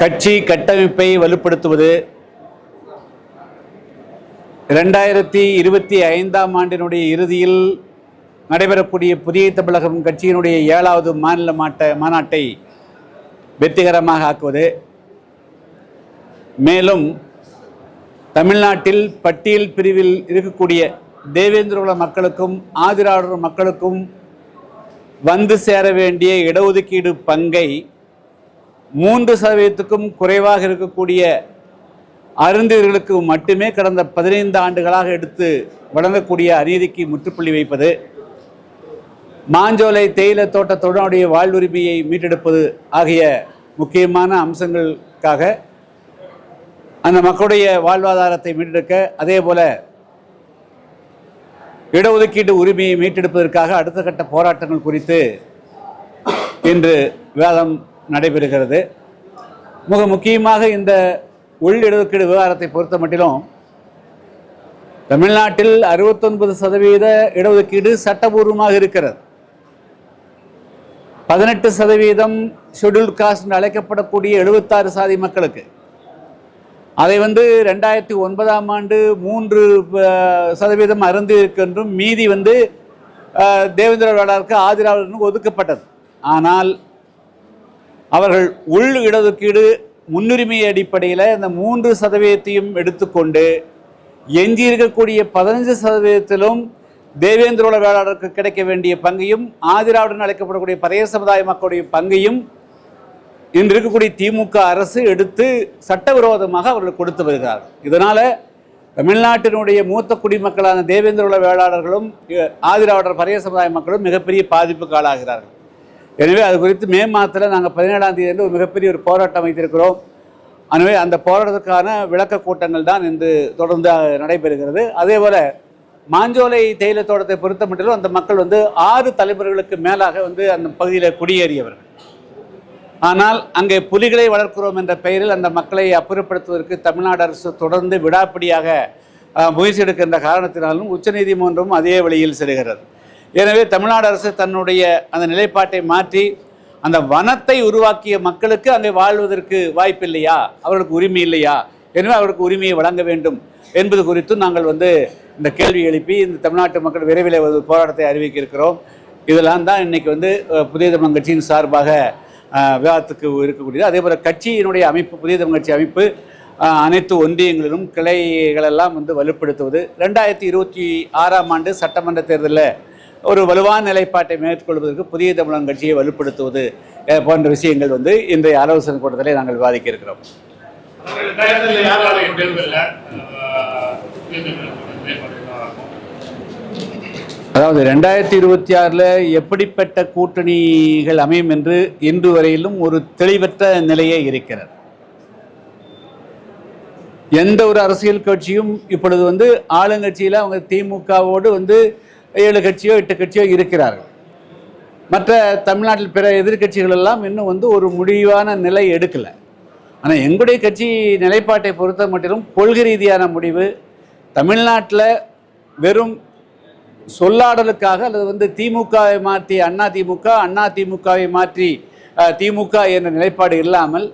கட்சி கட்டமைப்பை வலுப்படுத்துவது. இரண்டாயிரத்தி இருபத்தி ஐந்தாம் ஆண்டினுடைய இறுதியில் நடைபெறக்கூடிய புதிய தமிழகம் கட்சியினுடைய ஏழாவது மாநில மாட்ட மாநாட்டை வெற்றிகரமாக ஆக்குவது. மேலும் தமிழ்நாட்டில் பட்டியல் பிரிவில் இருக்கக்கூடிய தேவேந்திரகுல மக்களுக்கும் ஆதிராடர் மக்களுக்கும் வந்து சேர வேண்டிய இடஒதுக்கீடு பங்கை மூன்று சதவீதத்துக்கும் குறைவாக இருக்கக்கூடிய அருந்தியர்களுக்கு மட்டுமே கடந்த பதினைந்து ஆண்டுகளாக எடுத்து வழங்கக்கூடிய அநீதிக்கு முற்றுப்புள்ளி வைப்பது மாஞ்சோலை தேயிலை தோட்ட தொழிலாளருடைய வாழ்வுரிமையை மீட்டெடுப்பது ஆகிய முக்கியமான அம்சங்களுக்காக அந்த மக்களுடைய வாழ்வாதாரத்தை மீட்டெடுக்க அதே போல இடஒதுக்கீட்டு உரிமையை மீட்டெடுப்பதற்காக அடுத்த கட்ட போராட்டங்கள் குறித்து இன்று விவாதம் நடைபெறுகிறது. மிக முக்கியமாக இந்த உள் இடஒதுக்கீடு விவகாரத்தை பொறுத்த மட்டிலும் தமிழ்நாட்டில் அறுபத்தொன்பது சதவீத இடஒதுக்கீடு சட்டபூர்வமாக இருக்கிறது. பதினெட்டு சதவீதம் ஷெடியூல்ட் காஸ்ட் என்று அழைக்கப்படக்கூடிய எழுபத்தாறு சாதி மக்களுக்கு. அதை வந்து ரெண்டாயிரத்தி ஒன்பதாம் ஆண்டு மூன்று சதவீதம் அருந்து இருக்கின்றும் மீதி வந்து தேவேந்திர வேளாருக்கு ஆதிராளர்களுக்கு ஒதுக்கப்பட்டது. ஆனால் அவர்கள் உள் இடஒதுக்கீடு முன்னுரிமை அடிப்படையில் இந்த மூன்று சதவீதத்தையும் எடுத்துக்கொண்டு எஞ்சி இருக்கக்கூடிய பதினஞ்சு சதவீதத்திலும் தேவேந்திரோல வேளாளருக்கு கிடைக்க வேண்டிய பங்கையும் ஆதிராவுடன் அழைக்கப்படக்கூடிய பழைய சமுதாய மக்களுடைய பங்கையும் இன்று இருக்கக்கூடிய திமுக அரசு எடுத்து சட்டவிரோதமாக அவர்கள் கொடுத்து வருகிறார்கள். இதனால் தமிழ்நாட்டினுடைய மூத்த குடிமக்களான தேவேந்திரோல வேளாளர்களும் ஆதிராவிடர் பழைய சமுதாய மக்களும் மிகப்பெரிய பாதிப்புக்கு ஆளாகிறார்கள். எனவே அது குறித்து மே மாதத்தில் நாங்கள் பதினேழாம் தேதி ஒரு மிகப்பெரிய ஒரு போராட்டம் வைத்திருக்கிறோம் எனவே அந்த போராட்டத்துக்கான விளக்க கூட்டங்கள் தான் இன்று தொடர்ந்து நடைபெறுகிறது. அதே போல் மாஞ்சோலை தேயிலை தோட்டத்தை பொறுத்த மட்டும் அந்த மக்கள் வந்து ஆறு தலைமுறைகளுக்கு மேலாக வந்து அந்த பகுதியில் குடியேறியவர்கள். ஆனால் அங்கே புலிகளை வளர்க்கிறோம் என்ற பெயரில் அந்த மக்களை அப்புறப்படுத்துவதற்கு தமிழ்நாடு அரசு தொடர்ந்து விடாப்பிடியாக முயற்சி எடுக்கின்ற காரணத்தினாலும் உச்சநீதிமன்றம் அதே வழியில் செல்கிறது. எனவே தமிழ்நாடு அரசு தன்னுடைய அந்த நிலைப்பாட்டை மாற்றி அந்த வனத்தை உருவாக்கிய மக்களுக்கு அங்கே வாழ்வதற்கு வாய்ப்பு இல்லையா அவர்களுக்கு உரிமை இல்லையா? எனவே அவர்களுக்கு உரிமையை வழங்க வேண்டும் என்பது குறித்து நாங்கள் வந்து இந்த கேள்வி எழுப்பி இந்த தமிழ்நாட்டு மக்கள் விரைவில் ஒரு போராட்டத்தை அறிவிக்க இருக்கிறோம் இதெல்லாம் தான் இன்றைக்கி வந்து புதிய தமிழ் கட்சியின் சார்பாக விவாதத்துக்கு இருக்கக்கூடியது. அதே போல் கட்சியினுடைய அமைப்பு புதிய தமிழ் கட்சி அமைப்பு அனைத்து ஒன்றியங்களிலும் கிளைகளெல்லாம் வந்து வலுப்படுத்துவது. ரெண்டாயிரத்தி இருபத்தி ஆறாம் ஆண்டு சட்டமன்ற தேர்தலில் ஒரு வலுவான நிலைப்பாட்டை மேற்கொள்வதற்கு புதிய தமிழகம் கட்சியை வலுப்படுத்துவது போன்ற விஷயங்கள் வந்து இன்றைய ஆலோசனை கூட்டத்திலே நாங்கள் விவாதிக்க இருக்கிறோம். அதாவது ரெண்டாயிரத்தி இருபத்தி ஆறில் எப்படிப்பட்ட கூட்டணிகள் அமையும் என்று இன்று வரையிலும் ஒரு தெளிவற்ற நிலையே இருக்கிறது. எந்த ஒரு அரசியல் கட்சியும் இப்பொழுது வந்து ஆளுங்கட்சியில் அவங்க திமுகவோடு வந்து ஏழு கட்சியோ எட்டு கட்சியோ இருக்கிறார்கள். மற்ற தமிழ்நாட்டில் பிற எதிர்க்கட்சிகள் எல்லாம் இன்னும் வந்து ஒரு முடிவான நிலை எடுக்கலை. ஆனால் எங்களுடைய கட்சி நிலைப்பாட்டை பொறுத்த மட்டிலும் கொள்கை ரீதியான முடிவு தமிழ்நாட்டில் வெறும் சொல்லாடலுக்காக அல்லது வந்து திமுகவை மாற்றி அண்ணா திமுக அண்ணா திமுகவை மாற்றி திமுக என்ற நிலைப்பாடு இல்லாமல்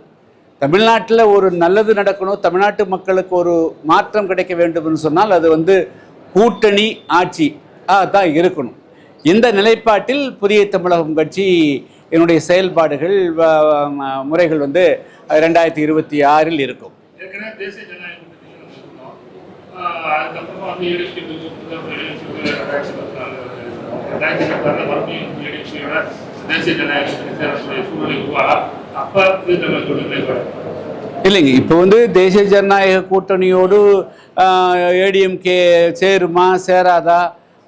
தமிழ்நாட்டில் ஒரு நல்லது நடக்கணும் தமிழ்நாட்டு மக்களுக்கு ஒரு மாற்றம் கிடைக்க வேண்டும்னு சொன்னால் அது வந்து கூட்டணி ஆட்சி. தான் இருக்கணும். இந்த நிலைப்பாட்டில் புதிய தமிழகம் கட்சி என்னுடைய செயல்பாடுகள் முறைகள் வந்து ரெண்டாயிரத்தி இருபத்தி ஆறில் இருக்கும். இல்லைங்க இப்போ வந்து தேசிய ஜனநாயக கூட்டணியோடு ஏடிஎம்கே சேருமா சேராதா?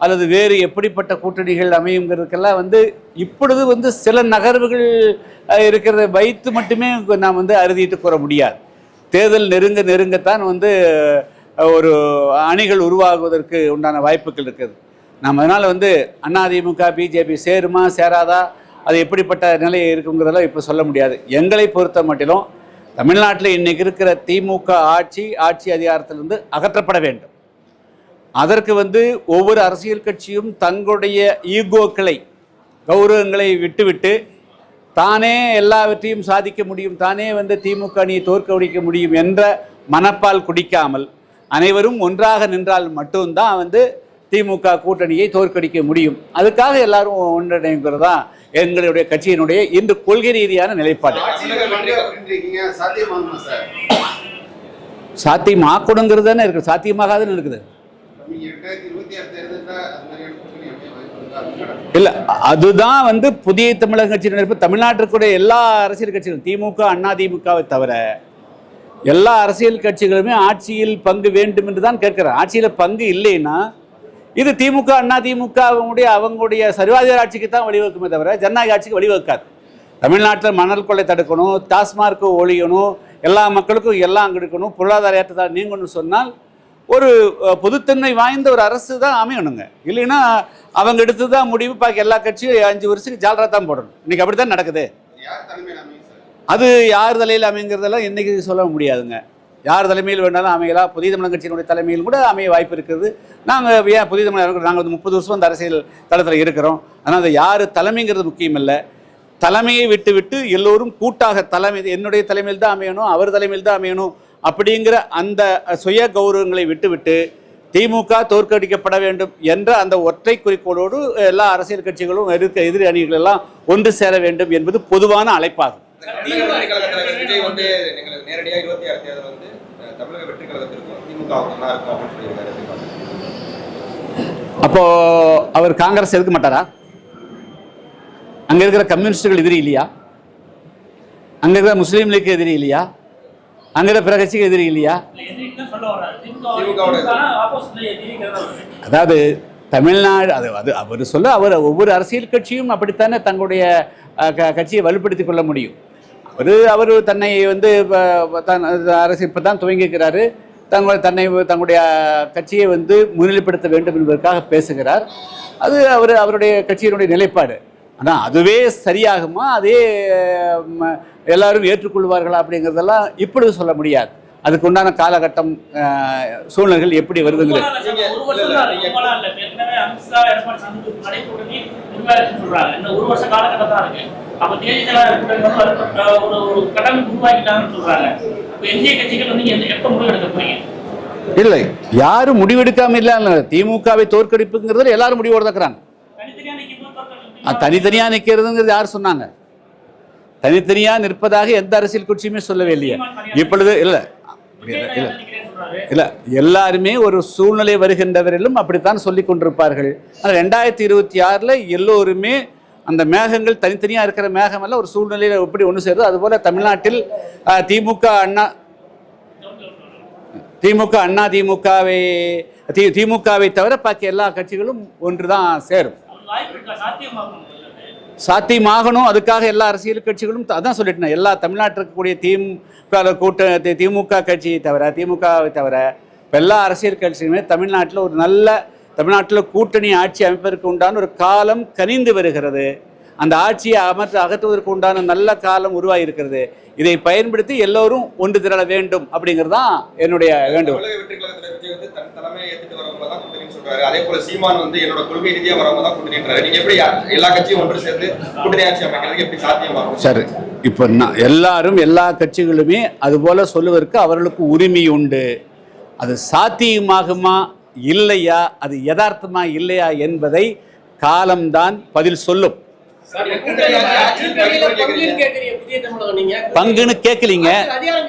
அல்லது வேறு எப்படிப்பட்ட கூட்டணிகள் அமையுங்கிறதுக்கெல்லாம் வந்து இப்பொழுது வந்து சில நகர்வுகள் இருக்கிறத வைத்து மட்டுமே நாம் வந்து அறுதிட்டு கூற முடியாது. தேர்தல் நெருங்க நெருங்கத்தான் வந்து ஒரு அணிகள் உருவாகுவதற்கு உண்டான வாய்ப்புகள் இருக்குது. நாம் அதனால் வந்து அதிமுக பிஜேபி சேருமா சேராதா அது எப்படிப்பட்ட நிலை இருக்குங்கிறதெல்லாம் இப்போ சொல்ல முடியாது. எங்களை பொறுத்த மட்டிலும் தமிழ்நாட்டில் இன்றைக்கி இருக்கிற திமுக ஆட்சி ஆட்சி அதிகாரத்திலிருந்து அகற்றப்பட வேண்டும். அதற்கு வந்து ஒவ்வொரு அரசியல் கட்சியும் தங்களுடைய ஈகோக்களை கௌரவங்களை விட்டுவிட்டு தானே எல்லாவற்றையும் சாதிக்க முடியும் தானே வந்து திமுக அணியை தோற்கடிக்க முடியும் என்ற மனப்பால் குடிக்காமல் அனைவரும் ஒன்றாக நின்றால் மட்டும்தான் வந்து திமுக கூட்டணியை தோற்கடிக்க முடியும். அதுக்காக எல்லாரும் ஒன்றிணைங்கிறது தான் எங்களுடைய கட்சியினுடைய இன்று கொள்கை ரீதியான நிலைப்பாடு. சார்? சாத்தியமாக்கணுங்கிறது தானே இருக்குது சாத்தியமாகாதுன்னு இருக்குது. இல்ல அதுதான் வந்து புதிய தமிழக கட்சியினர் தமிழ்நாட்டிற்குடைய எல்லா அரசியல் கட்சிகளும் திமுக அண்ணா திமுகவை தவிர எல்லா அரசியல் கட்சிகளுமே ஆட்சியில் பங்கு வேண்டும் என்று தான் கேட்கிறார். ஆட்சியில் பங்கு இல்லைன்னா இது திமுக அண்ணா திமுக அவங்களுடைய அவங்களுடைய சர்வாதிகார ஆட்சிக்கு தான் வழிவகுக்குமே தவிர ஜனநாயக ஆட்சிக்கு வழிவகுக்காது. தமிழ்நாட்டில் மணல் கொள்ளை தடுக்கணும் டாஸ்மார்க்கு ஒழியணும் எல்லா மக்களுக்கும் எல்லாம் கொடுக்கணும் பொருளாதார ஏற்றத்தால் நீங்கணும்னு சொன்னால் ஒரு பொதுத்தன்மை வாய்ந்த ஒரு அரசு தான் அமையணுங்க. இல்லைன்னா அவங்க எடுத்து தான் முடிவு பாக்கி எல்லா கட்சியும் அஞ்சு வருஷத்துக்கு ஜாலரா தான் போடணும். இன்னைக்கு அப்படி தான் நடக்குது அது யார் தலையில் அமைங்கிறதெல்லாம் இன்னைக்கு சொல்ல முடியாதுங்க. யார் தலைமையில் வேணாலும் அமையலாம். புதிய தமிழக கட்சியினுடைய தலைமையில் கூட அமைய வாய்ப்பு இருக்குது. நாங்கள் ஏன் புதிய தமிழக நாங்கள் வந்து முப்பது வருஷம் அந்த அரசியல் தளத்தில் இருக்கிறோம். ஆனால் அது யார் தலைமைங்கிறது முக்கியம் இல்லை. தலைமையை விட்டு விட்டு எல்லோரும் கூட்டாக தலைமை என்னுடைய தலைமையில் தான் அமையணும் அவர் தலைமையில் தான் அமையணும் அப்படிங்கிற அந்த சுய கௌரவங்களை விட்டுவிட்டு திமுக தோற்கடிக்கப்பட வேண்டும் என்ற அந்த ஒற்றை குறிக்கோளோடு எல்லா அரசியல் கட்சிகளும் எதிர்க்க எதிர் அணிகள் எல்லாம் ஒன்று சேர வேண்டும் என்பது பொதுவான அழைப்பாகும்? அப்போ அவர் காங்கிரஸ் எதுக்க மாட்டாரா? அங்க இருக்கிற கம்யூனிஸ்டுகள் எதிரி இல்லையா? அங்க இருக்கிற முஸ்லீம் லீக் எதிரி இல்லையா? அங்க இருக்கிற பிற கட்சிக்கு எதிரி இல்லையா? அதாவது தமிழ்நாடு அது அது அவர் சொல்ல அவர் ஒவ்வொரு அரசியல் கட்சியும் அப்படித்தானே தங்களுடைய கட்சியை வலுப்படுத்திக் கொள்ள முடியும். அவர் அவர் தன்னை வந்து தன் அரசு இப்போ தான் துவங்கியிருக்கிறாரு. தங்கள் தன்னை தங்களுடைய கட்சியை வந்து முன்னிலைப்படுத்த வேண்டும் என்பதற்காக பேசுகிறார். அது அவர் அவருடைய கட்சியினுடைய நிலைப்பாடு. ஆனால் அதுவே சரியாகுமா? அதே எல்லாரும் ஏற்றுக்கொள்வார்களா அப்படிங்கிறதெல்லாம் இப்பொழுது சொல்ல முடியாது. அதுக்கு உண்டான காலகட்டம் அஹ், சூழ்நிலைகள் எப்படி வருதுங்கிறது. இல்ல. யாரும் முடிவெடுக்காம இல்ல. திமுகவை தோற்கடிப்புங்கிறதுல எல்லாரும் முடிவோடு இருக்கிறாங்க. தனித்தனியா நிற்கிறதுங்கிறது யார் சொன்னாங்க? தனித்தனியா நிற்பதாக எந்த அரசியல் கட்சியுமே சொல்லவே இல்லையே. இப்பொழுது இல்லை. இல்ல இல்லை இல்லை. எல்லாருமே ஒரு சூழ்நிலை வருகின்றவரிலும் அப்படித்தான் சொல்லி கொண்டிருப்பார்கள். ஆனால் ரெண்டாயிரத்தி இருபத்தி ஆறில் எல்லோருமே அந்த மேகங்கள் தனித்தனியாக இருக்கிற மேகம் எல்லாம் ஒரு சூழ்நிலையில் எப்படி ஒன்று சேருதோ அதுபோல் தமிழ்நாட்டில் அஹ், திமுக அண்ணா திமுக அண்ணா திமுகவை தி திமுகவை தவிர பாக்கி எல்லா கட்சிகளும் ஒன்று தான் சேரும் சாத்தியமாகணும். அதுக்காக எல்லா அரசியல் கட்சிகளும் அதான் சொல்லிட்டேன் எல்லா தமிழ்நாட்டில் இருக்கக்கூடிய திமுக கூட்ட திமுக கட்சியை தவிர திமுகவை தவிர இப்போ எல்லா அரசியல் கட்சியுமே தமிழ்நாட்டில் ஒரு நல்ல தமிழ்நாட்டில் கூட்டணி ஆட்சி அமைப்பதற்கு உண்டான ஒரு காலம் கனிந்து வருகிறது. அந்த ஆட்சியை அமர்த்து அகற்றுவதற்கு உண்டான நல்ல காலம் உருவாகி இருக்கிறது இதை பயன்படுத்தி எல்லோரும் ஒன்று திரள வேண்டும் அப்படிங்கிறது தான் என்னுடைய வேண்டுகோள் தமிழக வெற்றி கழக தலைவர் விஜய் வந்து தன் தலைமையை ஏத்துட்டு வரவங்க சொல்றாரு அதே போல சீமான் வந்து என்னோட கொள்கை ரீதியா வரவங்க தான் கூட்டணின்றாரு நீங்க எப்படி எல்லா கட்சியும் ஒன்று சேர்ந்து கூட்டணி ஆட்சி அமைக்கிறதுக்கு எப்படி சாத்தியமாகும் சரி இப்போ நான் எல்லாரும் எல்லா கட்சிகளுமே அதுபோல சொல்லுவதற்கு அவர்களுக்கு உரிமை உண்டு. அது சாத்தியமாகுமா இல்லையா? அது யதார்த்தமா இல்லையா என்பதை காலம்தான் பதில் சொல்லும். கூட்டணி பங்குன்னு கேட்கலீங்க.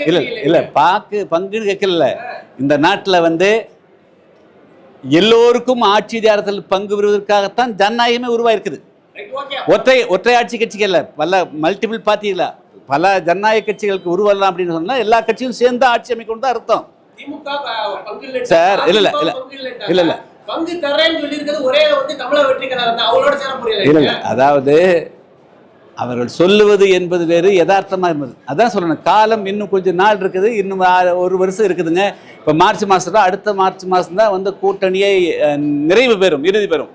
இல்ல. இல்ல பாக்கு பங்குன்னு கேட்கல. இந்த நாட்டில் வந்து எல்லோருக்கும் ஆட்சி அதிகாரத்தில் பங்கு பெறுவதற்காகத்தான் ஜனநாயகமே உருவாயிருக்குது. ஒற்றை ஒற்றை ஆட்சி கட்சிகள் இல்ல பல மல்டிபிள் பார்ட்டி இல்ல பல ஜனநாயக கட்சிகளுக்கு உருவலாம் அப்படின்னு சொன்னா எல்லா கட்சியும் சேர்ந்து ஆட்சி அமைக்கணும் தான் அர்த்தம். சார், இல்ல, இல்ல, இல்ல. இல்ல, இல்ல. அதாவது அவர்கள் சொல்லுவது என்பது வேறு யதார்த்தமாக இருந்தது அதான் சொல்லணும். காலம் இன்னும் கொஞ்சம் நாள் இருக்குது. இன்னும் ஒரு வருஷம் இருக்குதுங்க. இப்போ மார்ச் மாதம் தான் அடுத்த மார்ச் மாதம் தான் வந்து கூட்டணியை நிறைவு பெறும் இறுதி பெறும்.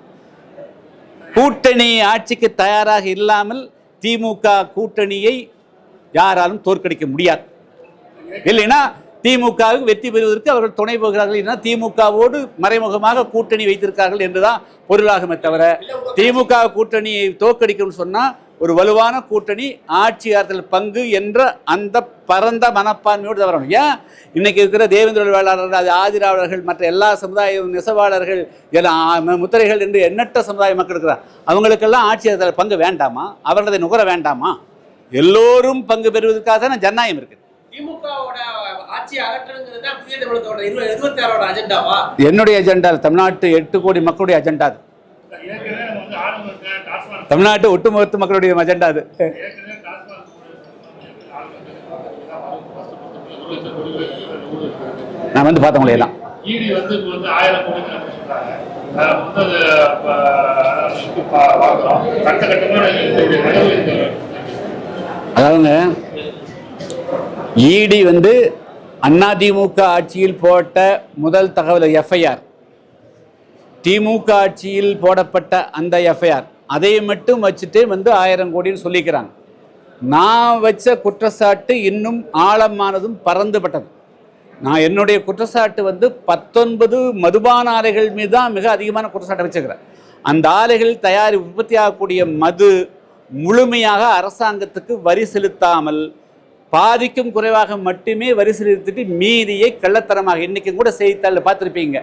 கூட்டணி ஆட்சிக்கு தயாராக இல்லாமல் திமுக கூட்டணியை யாராலும் தோற்கடிக்க முடியாது. இல்லைன்னா திமுகவுக்கு வெற்றி பெறுவதற்கு அவர்கள் துணை போகிறார்கள் என்றால் திமுகவோடு மறைமுகமாக கூட்டணி வைத்திருக்கார்கள் என்றுதான் பொருளாகுமே தவிர திமுக கூட்டணியை தோக்கடிக்கணும்னு சொன்னால் ஒரு வலுவான கூட்டணி ஆட்சியாளர்கள் பங்கு என்ற அந்த பரந்த மனப்பான்மையோடு வரணும். ஏன்? இன்னைக்கு இருக்கிற தேவேந்திர வேளாளர்கள் அது ஆதிராளர்கள் மற்ற எல்லா சமுதாய நெசவாளர்கள் எல்லாம் முத்திரைகள் என்று எண்ணற்ற சமுதாய மக்கள் இருக்கிறார். அவங்களுக்கெல்லாம் ஆட்சியாளர்கள் பங்கு வேண்டாமா? அவர்களதை நுகர வேண்டாமா? எல்லோரும் பங்கு பெறுவதற்காக தான் ஜனநாயகம் இருக்குது. திமுகவோட என்னுடைய அஜெண்டா தமிழ்நாட்டு எட்டு கோடி மக்களுடைய அஜெண்டா அது. தமிழ்நாட்டு ஒட்டுமொத்த மக்களுடைய அஜெண்டா அது. நான் வந்து பார்த்தவங்களே எல்லாம் ஈடி வந்து இப்போ வந்து ஆயிரம் கோடிக்கு நம்ம சொல்றாங்க. அதை வந்து அது ப- இப்போ பா- பார்க்கிறோம் கட்ட கட்டமான இதோடைய நடவடிக்கை அதாவதுங்க இடி வந்து அதிமுக ஆட்சியில் போட்ட முதல் தகவல் எஃப்ஐஆர். திமுக ஆட்சியில் போடப்பட்ட அந்த எஃப்ஐஆர். அதை மட்டும் வச்சுட்டு வந்து ஆயிரம் கோடின்னு சொல்லிக்கிறாங்க. நான் வச்ச குற்றச்சாட்டு இன்னும் ஆழமானதும் பறந்துபட்டது. நான் என்னுடைய குற்றச்சாட்டு வந்து பத்தொன்பது மதுபான ஆலைகள் மீது தான் மிக அதிகமான குற்றச்சாட்டை வச்சுக்கிறேன். அந்த ஆலைகள் தயாரி உற்பத்தி ஆகக்கூடிய மது முழுமையாக அரசாங்கத்துக்கு வரி செலுத்தாமல் பாதிக்கும் குறைவாக மட்டுமே வரி செலுத்திட்டு மீதியை கள்ளத்தனமாக இன்றைக்கும் கூட செய்தித்தாளில் பார்த்துருப்பீங்க.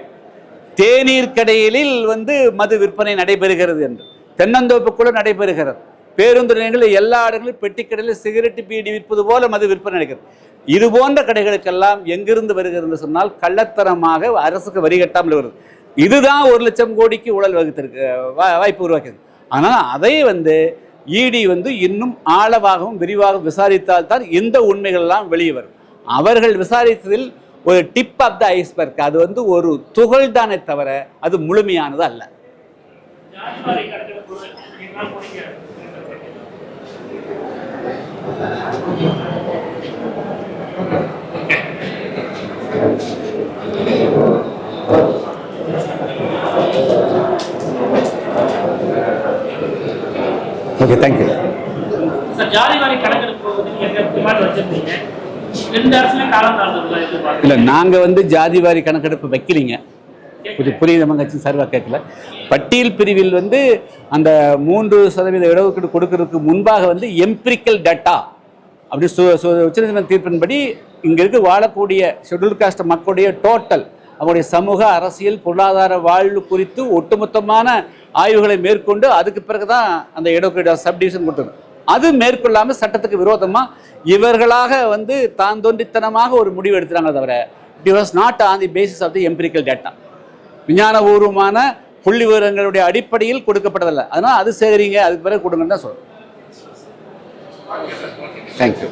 தேநீர் கடைகளில் வந்து மது விற்பனை நடைபெறுகிறது என்று. தென்னந்தோப்புக்குள்ள நடைபெறுகிறது. பேருந்து நிலையங்களில் எல்லா இடங்களிலும் பெட்டிக்கடையில் சிகரெட்டு சிகரெட் பீடி விற்பது போல மது விற்பனை நடக்கிறது. இது போன்ற கடைகளுக்கெல்லாம் எங்கிருந்து வருகிறது என்று சொன்னால் கள்ளத்தனமாக அரசுக்கு வரி கட்டாமல் வருது இதுதான் ஒரு லட்சம் கோடிக்கு ஊழல் வகுத்திருக்கு வாய்ப்பு உருவாக்கியது ஆனால் அதை வந்து இடி வந்து இன்னும் ஆழமாகவும் விரிவாகவும் விசாரித்தால் தான் இந்த உண்மைகள் எல்லாம் வெளியே வரும். அவர்கள் விசாரித்ததில் ஒரு டிப் ஆஃப் த ஐஸ்பர்க் அது வந்து ஒரு துகள் தானே தவிர அது முழுமையானது அல்ல. Thank you எங்களால் முடிக்க ஓகே தேங்க்யூ சார் ஜாதிவாரி கணக்கெடுப்பு வந்து நீங்க டிமாண்ட் வச்சிருந்தீங்க ரெண்டு அரசுமே காலம் தாழ்ந்ததுல எதிர்பார்க்க இல்லை நாங்கள் வந்து ஜாதிவாரி கணக்கெடுப்பு வைக்கலிங்க புரி புரியுது கட்சி சர்வா கேட்கல பட்டியல் பிரிவில் வந்து அந்த மூன்று சதவீத இடஒதுக்கீடு கொடுக்கறதுக்கு முன்பாக வந்து எம்பிரிக்கல் டேட்டா அப்படி உச்சநீதிமன்ற தீர்ப்பின்படி இங்கே இருக்க வாழக்கூடிய ஷெட்யூல் காஸ்ட் மக்களுடைய டோட்டல் அவங்களுடைய சமூக அரசியல் பொருளாதார வாழ்வு குறித்து ஒட்டுமொத்தமான ஆய்வுகளை மேற்கொண்டு அதுக்கு பிறகு தான் அந்த இடஒதுக்கீடு சப்டிவிஷன் கொடுத்தது. அது மேற்கொள்ளாமல் சட்டத்துக்கு விரோதமாக இவர்களாக வந்து தான் தோன்றித்தனமாக ஒரு முடிவு எடுத்துறாங்க தவிர it was not on the basis of the empirical data விஞ்ஞானபூர்வமான புள்ளி விவரங்களுடைய அடிப்படையில் கொடுக்கப்பட்டதில்லை. அதனால் அது சேகரிங்க அதுக்கு பிறகு கொடுங்கன்னு தான் சொல்கிறேன் தேங்க்யூ